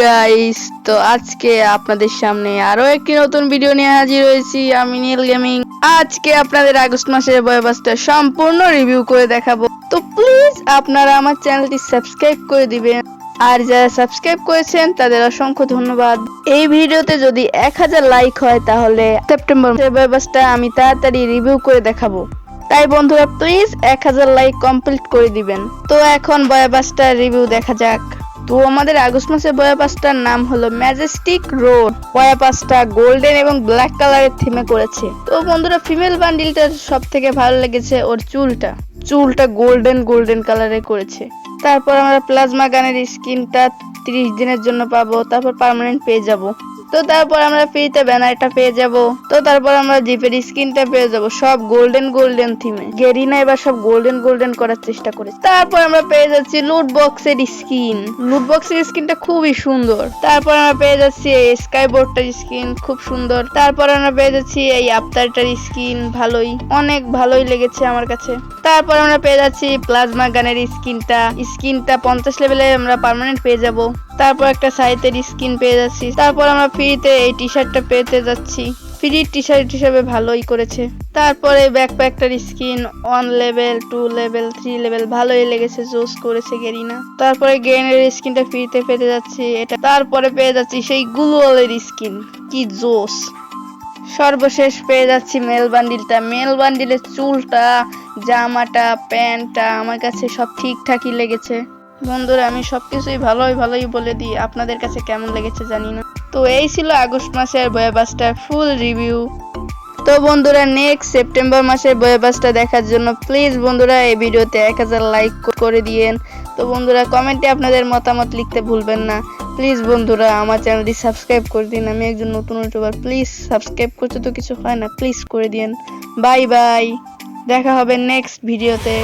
Guys তো আজকে আপনাদের সামনে আরও একটি নতুন ভিডিও নিয়ে হাজির হয়েছি, আমি নীল গেমিং আজকে আপনাদের আগস্ট মাসের বয়বাসটা সম্পূর্ণ রিভিউ করে দেখাবো। তো প্লিজ আপনারা আমার চ্যানেলটি সাবস্ক্রাইব করে দিবেন। আর যারা সাবস্ক্রাইব করেছেন, তাদের অসংখ্য ধন্যবাদ। এই ভিডিওতে যদি এক হাজার লাইক হয়, তাহলে সেপ্টেম্বর মাসের বয়বাসটা আমি তাড়াতাড়ি রিভিউ করে দেখাবো। তাই বন্ধুরা প্লিজ এক হাজার লাইক কমপ্লিট করে দিবেন। তো এখন বয়াবাসটার রিভিউ দেখা যাক। তো আমাদের আগস্ট মাসের বয়াপাসটার নাম হলো ম্যাজেস্টিক রোড। বয়াপাসটা গোল্ডেন এবং ব্ল্যাক কালারের থিমে করেছে। তো বন্ধুরা, ফিমেল বান্ডিলটা সব থেকে ভালো লেগেছে ওর চুলটা। চুলটা গোল্ডেন গোল্ডেন কালারে করেছে। তারপর আমরা প্লাজমা গানের স্কিনটা তিরিশ দিনের জন্য পাবো, তারপর পার্মানেন্ট পেয়ে যাব। তো তারপর আমরা ফ্রিতে ব্যানারটা পেয়ে যাব। তো তারপর আমরা জিপের স্কিনটা পেয়ে যাব, সব গোল্ডেন গোল্ডেন থিমে গেরিনা এবার সব গোল্ডেন গোল্ডেন করার চেষ্টা করেছে তারপর আমরা পেয়ে যাচ্ছি লুট বক্সের স্কিন লুট বক্সের স্কিনটা খুবই সুন্দর। তারপর আমরা পেয়ে যাচ্ছি এই স্কাই বোর্ডটার স্কিন খুব সুন্দর। তারপর আমরা পেয়ে যাচ্ছি এই আফতারটার স্কিন ভালোই। অনেক ভালোই লেগেছে আমার কাছে। তারপর আমরা পেয়ে যাচ্ছি প্লাজমা গানের স্কিনটা স্কিনটা পঞ্চাশ লেভেলে আমরা পার্মানেন্ট পেয়ে যাব। তারপর একটা সাইতের স্কিন পেয়ে যাচ্ছি। তারপর আমরা ফ্রিতে এই টি শার্টটা পেতে যাচ্ছি। ফ্রি টি শার্ট হিসেবে ভালোই করেছে। তারপরে ব্যাকপ্যাকটার skin one level two level three level ভালোই লেগেছে, জোস করেছে গেরিনা। তারপরে গেনের স্কিনটা ফ্রিতে পেতে যাচ্ছি। এটা তারপরে পেয়ে যাচ্ছি সেই গুলওয়ালের স্কিন। কি জোস। সর্বশেষ পেয়ে যাচ্ছি মেল বান্ডিলটা মেল বান্ডিলের চুলটা, জামাটা, প্যান্টটা আমার কাছে সব ঠিকঠাকই লেগেছে। বন্ধুরা, আমি সবকিছুই ভালোই ভালোই বলে দিই। আপনাদের কাছে কেমন লেগেছে জানি না। তো এই ছিল আগস্ট মাসের বয়াবাসটার ফুল রিভিউ তো বন্ধুরা নেক্সট সেপ্টেম্বর মাসের বয়াবাসটা দেখার জন্য প্লিজ বন্ধুরা, এই ভিডিওতে এক হাজার লাইক করে দিয়েন। তো বন্ধুরা কমেন্টে আপনাদের মতামত লিখতে ভুলবেন না। প্লিজ বন্ধুরা, আমার চ্যানেলটি সাবস্ক্রাইব করে দিন। আমি একজন নতুন ইউটিউবার প্লিজ সাবস্ক্রাইব করতে তো কিছু হয় না প্লিজ করে দিন বাই বাই দেখা হবে নেক্সট ভিডিওতে.